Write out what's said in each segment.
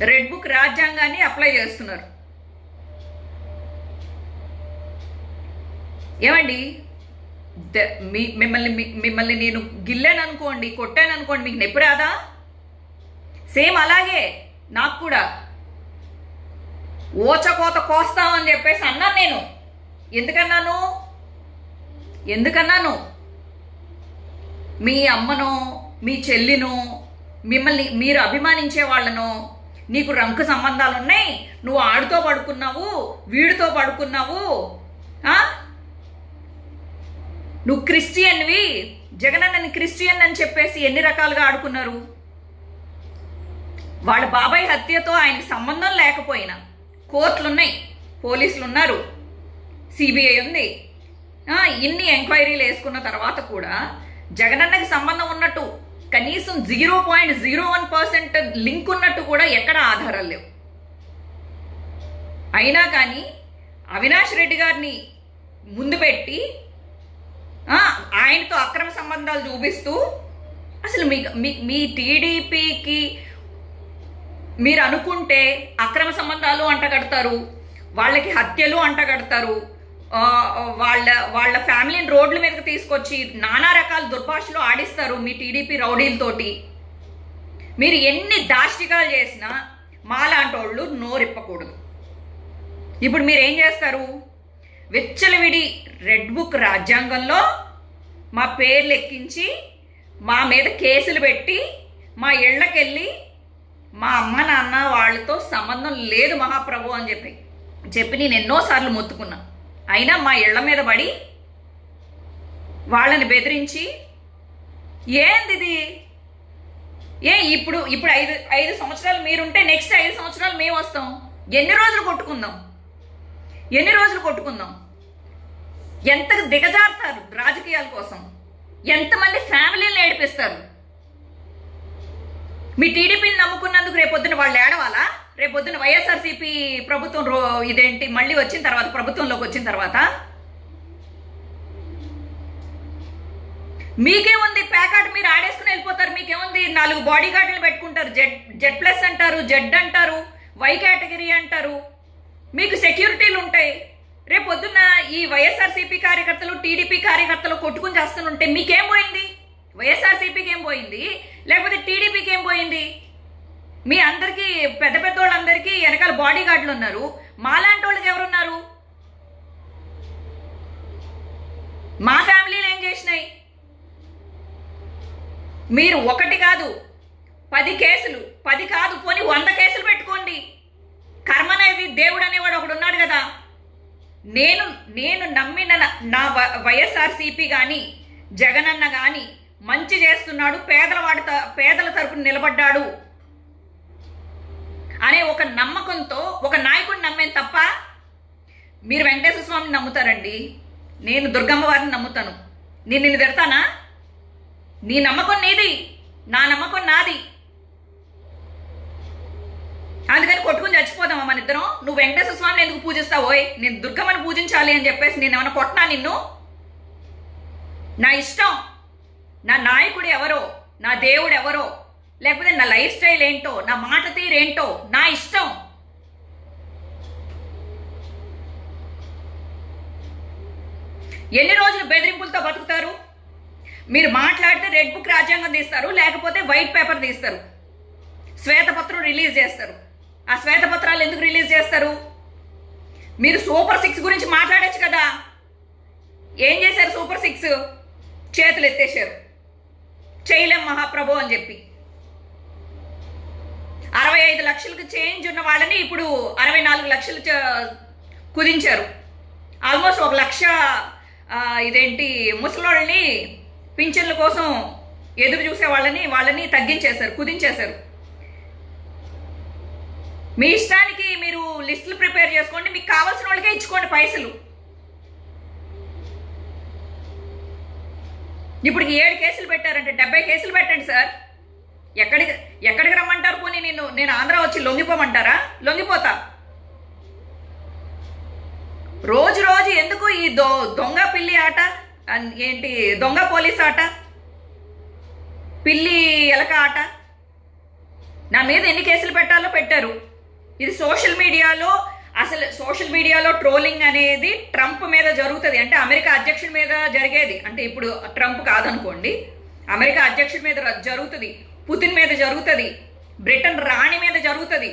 Red book రాజ్యాంగాన్ని apply చేస్తున్నారు. ఏమండి? మిమ్మల్ని మిమ్మల్ని నేను గిల్లాను అనుకోండి కొట్టాను అనుకోండి మీకు నొప్పి రాదా? సేమ్ అలాగే నాకు కూడా. ఓచకోత కోస్తామని చెప్పేసి అన్నాను నేను. ఎందుకన్నాను? ఎందుకన్నాను? మీ అమ్మను మీ చెల్లిను మిమ్మల్ని మీరు అభిమానించే వాళ్ళను నీకు రంకు సంబంధాలు ఉన్నాయి. నువ్వు ఆడితో పడుకున్నావు వీడితో పడుకున్నావు నువ్వు క్రిస్టియన్వి. జగనన్నని క్రిస్టియన్ అని చెప్పేసి ఎన్ని రకాలుగా ఆడుకున్నారు? వాళ్ళ బాబాయ్ హత్యతో ఆయనకి సంబంధం లేకపోయినా కోర్టులున్నాయి పోలీసులు ఉన్నారు సిబిఐ ఉంది. ఇన్ని ఎంక్వైరీలు వేసుకున్న తర్వాత కూడా జగనన్నకి సంబంధం ఉన్నట్టు కనీసం zero point zero one percent link ఉన్నట్టు కూడా ఎక్కడ ఆధారాలు లేవు. అయినా కానీ అవినాష్ రెడ్డి గారిని ముందు పెట్టి ఆయనతో అక్రమ సంబంధాలు చూపిస్తూ అసలు మీ మీ- మీ టీడీపీకి మీరు అనుకుంటే అక్రమ సంబంధాలు అంటగడతారు వాళ్ళకి హత్యలు అంటగడతారు వాళ్ళ వాళ్ళ ఫ్యామిలీని రోడ్ల మీదకి తీసుకొచ్చి నానా రకాల దుర్భాషలు ఆడిస్తారు మీ టీడీపీ రౌడీలతోటి. మీరు ఎన్ని దాష్టికాలు చేసినా మాలాంటి వాళ్ళు నోరిప్పకూడదు. ఇప్పుడు మీరు ఏం చేస్తారు? విచ్చలవిడి రెడ్ బుక్ రాజ్యాంగంలో మా పేర్లు ఎక్కించి మా మీద కేసులు పెట్టి మా ఇళ్ళకెళ్ళి మా అమ్మ నాన్న వాళ్ళతో సంబంధం లేదు మహాప్రభు అని చెప్పి చెప్పి నేను ఎన్నోసార్లు మొత్తుకున్నా. అయినా మా ఇళ్ళ మీద పడి వాళ్ళని బెదిరించి ఏంది ఇది? ఏ ఇప్పుడు ఇప్పుడు ఐదు ఐదు సంవత్సరాలు మీరుంటే నెక్స్ట్ ఐదు సంవత్సరాలు మేము వస్తాం. ఎన్ని రోజులు కొట్టుకుందాం? ఎన్ని రోజులు కొట్టుకుందాం? ఎంత దిగజారుతారు రాజకీయాల కోసం? ఎంతమంది ఫ్యామిలీని ఏడిపిస్తారు? మీ టీడీపీని నమ్ముకున్నందుకు రేపొద్దున వాళ్ళు ఏడవాలా? రేపొద్దున వైఎస్ఆర్సీపీ ప్రభుత్వం రో ఇదేంటి? మళ్ళీ వచ్చిన తర్వాత ప్రభుత్వంలోకి వచ్చిన తర్వాత మీకేముంది ప్యాకాట్ మీరు ఆడేసుకుని వెళ్ళిపోతారు. మీకేముంది? నాలుగు బాడీ గార్డులు పెట్టుకుంటారు. జెడ్ జెడ్ ప్లస్ అంటారు జెడ్ అంటారు వై కేటగిరీ అంటారు. మీకు సెక్యూరిటీలు ఉంటాయి. రేపు పొద్దున్న ఈ వైఎస్ఆర్సీపీ కార్యకర్తలు టీడీపీ కార్యకర్తలు కొట్టుకుని చేస్తుంటే మీకేం పోయింది? వైఎస్ఆర్సీపీకి ఏం పోయింది? లేకపోతే టీడీపీకి ఏం పోయింది? మీ అందరికీ పెద్ద పెద్ద వాళ్ళందరికీ బాడీ గార్డులు ఉన్నారు. మాలాంటి వాళ్ళకి ఎవరున్నారు? మా ఫ్యామిలీలు ఏం చేసినాయి? మీరు ఒకటి కాదు పది కేసులు పది కాదు పోని వంద కేసులు పెట్టుకోండి. కర్మ అనేది దేవుడు అనేవాడు ఒకడు ఉన్నాడు కదా. నేను నేను నమ్మిన నా- నా వైఎస్ఆర్సీపీ కానీ జగనన్న కానీ మంచి చేస్తున్నాడు పేదల వాడి పేదల తరపున నిలబడ్డాడు. అనే ఒక నమ్మకంతో ఒక నాయకుడిని నమ్మేం తప్ప మీరు వెంకటేశ్వర స్వామిని నమ్ముతారండి. నేను దుర్గమ్మ వారిని నమ్ముతాను. నేను నిన్ను పెడతానా నీ నమ్మకం నీది. నా నమ్మకం నాది. అందుకని కొట్టుకుని చచ్చిపోదామా మన ఇద్దరం? నువ్వు వెంకటేశ్వర స్వామిని ఎందుకు పూజిస్తావోయ్ నేను దుర్గమ్మని పూజించాలి అని చెప్పేసి నేను ఏమైనా కొట్టినా నిన్ను? నా ఇష్టం. నా నాయకుడు ఎవరో నా దేవుడు ఎవరో లేకపోతే నా లైఫ్ స్టైల్ ఏంటో నా మాట తీరేంటో నా ఇష్టం. ఎన్ని రోజులు బెదిరింపులతో బతుకుతారు? మీరు మాట్లాడితే రెడ్ బుక్ రాజ్యాంగం తీస్తారు లేకపోతే వైట్ పేపర్ తీస్తారు. శ్వేతపత్రం రిలీజ్ చేస్తారు. ఆ శ్వేతపత్రాలు ఎందుకు రిలీజ్ చేస్తారు? మీరు సూపర్ సిక్స్ గురించి మాట్లాడచ్చు కదా? ఏం చేశారు సూపర్ సిక్స్? చేతులు ఎత్తేసారు చేయలేం మహాప్రభు అని చెప్పి. అరవై ఐదు లక్షలకు చేంజ్ ఉన్న వాళ్ళని ఇప్పుడు అరవై నాలుగు లక్షలు చ- కుదించారు. ఆల్మోస్ట్ ఒక లక్ష ఇదేంటి ముసలోళ్ళని పింఛన్ల కోసం ఎదురు చూసే వాళ్ళని వాళ్ళని తగ్గించేశారు కుదించేశారు. మీ ఇష్టానికి మీరు లిస్టులు ప్రిపేర్ చేసుకోండి మీకు కావాల్సిన వాళ్ళకే ఇచ్చుకోండి పైసలు. ఇప్పుడు ఏడు కేసులు పెట్టారంటే డెబ్బై కేసులు పెట్టండి సార్. ఎక్కడికి ఎక్కడికి రమ్మంటారు పోనీ నేను నేను ఆంధ్ర వచ్చి లొంగిపోమంటారా? లొంగిపోతా. రోజు రోజు ఎందుకు ఈ దొ దొంగ పిల్లి ఆట? ఏంటి దొంగ పోలీస్ ఆట? పిల్లి ఎలక ఆట? నా మీద ఎన్ని కేసులు పెట్టాలో పెట్టారు. ఇది సోషల్ మీడియాలో అసలు సోషల్ మీడియాలో ట్రోలింగ్ అనేది ట్రంప్ మీద జరుగుతుంది. అంటే అమెరికా అధ్యక్షుడి మీద జరిగేది. అంటే ఇప్పుడు ట్రంప్ కాదనుకోండి. అమెరికా అధ్యక్షుడి మీద జరుగుతుంది. పుతిన్ మీద జరుగుతుంది బ్రిటన్ రాణి మీద జరుగుతుంది.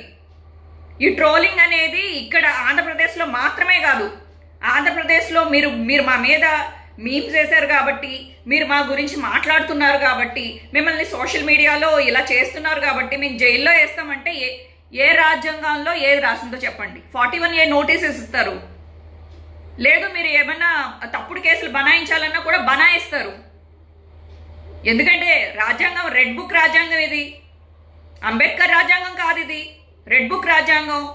ఈ ట్రోలింగ్ అనేది ఇక్కడ ఆంధ్రప్రదేశ్లో మాత్రమే కాదు ఆంధ్రప్రదేశ్లో మీరు మీరు మా మీద మీమ్స్ చేశారు కాబట్టి మీరు మా గురించి మాట్లాడుతున్నారు కాబట్టి మిమ్మల్ని సోషల్ మీడియాలో ఇలా చేస్తున్నారు కాబట్టి మేము జైల్లో వేస్తామంటే ఏ ఏ రాజ్యాంగంలో ఏది రాసిందో చెప్పండి. ఫార్టీ వన్ ఏ నోటీసెస్ ఇస్తారు. లేదు మీరు ఏమన్నా తప్పుడు కేసులు బనాయించాలన్నా కూడా బనాయిస్తారు. ఎందుకంటే రాజ్యాంగం రెడ్ బుక్ రాజ్యాంగం ఇది. అంబేద్కర్ రాజ్యాంగం కాదు ఇది. రెడ్ బుక్ రాజ్యాంగం.